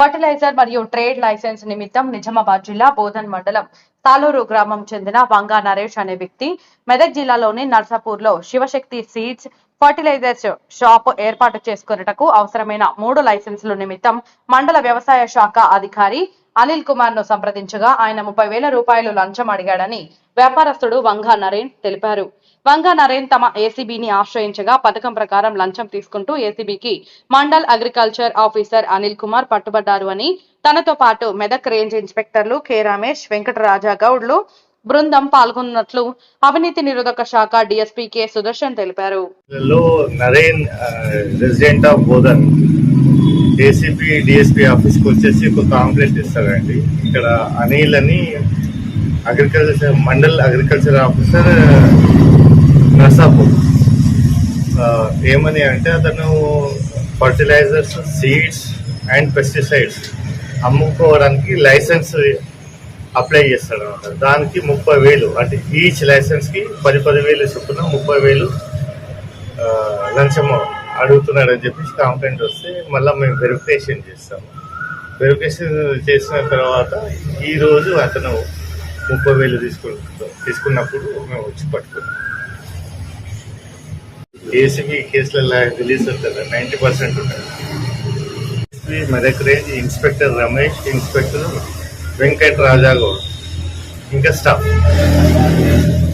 Fertiliser మరియు trade licence నిమిత్తం నిజామాబాద్ జిల్లా బోధన్ మండలం తాలూరు గ్రామం చెందిన వంగా నరేష్ అనే వ్యక్తి మెదక్ జిల్లాలోని నర్సాపూర్లో శివశక్తి సీడ్స్ ఫర్టిలైజర్స్ షాప్ ఏర్పాటు చేసుకున్నటకు అవసరమైన మూడు లైసెన్సుల నిమిత్తం మండల వ్యవసాయ శాఖ అధికారి అనిల్ కుమార్ను సంప్రదించగా ఆయన ముప్పై వేల రూపాయలు లంచం అడిగాడని వ్యాపారస్తుడు వంగా నరేన్ తెలిపారు. వంగా నరేన్ తమ ఏసీబీని ఆశ్రయించగా పథకం ప్రకారం లంచం తీసుకుంటూ ఏసీబీకి మండల్ అగ్రికల్చర్ ఆఫీసర్ అనిల్ కుమార్ పట్టుబడ్డారు అని తనతో పాటు మెదక్ రేంజ్ ఇన్స్పెక్టర్లు కె రమేష్ వెంకటరాజా గౌడ్లు బృందం పాల్గొన్నట్లు అవినీతి నిరోధక శాఖ డిఎస్పీ కె సుదర్శన్ తెలిపారు. Naren resident of Bodhan ACP DSP ఆఫీస్కి వచ్చేసి ఒక కాంప్లైంట్ ఇస్తారండి. ఇక్కడ అనిల్ అని agriculture mandal agriculture officer Narsapur. ఏమని అంటే అతను ఫర్టిలైజర్స్ సీడ్స్ అండ్ పెస్టిసైడ్స్ అమ్ముకోవడానికి లైసెన్స్ అప్లై చేస్తాడు అనమాట దానికి ముప్పై వేలు అంటే ఈచ్ లైసెన్స్కి పది పది వేలు చొప్పున ముప్పై వేలు ఆ, లంచం అడుగుతున్నాడని చెప్పేసి కంప్లైంట్ వస్తే మళ్ళీ మేము వెరిఫికేషన్ చేస్తాము వెరిఫికేషన్ చేసిన తర్వాత ఈరోజు అతను ముప్పై వేలు తీసుకుంటు తీసుకున్నప్పుడు మేము వచ్చి పట్టుకున్నాం. ఏసీబీ కేసులలో రిలీజ్ ఉంటుంది నైంటీ పర్సెంట్ ఉంటుంది SP Medak range inspector Ramesh inspector Venkat Rajagoud ఇంకా స్టాఫ్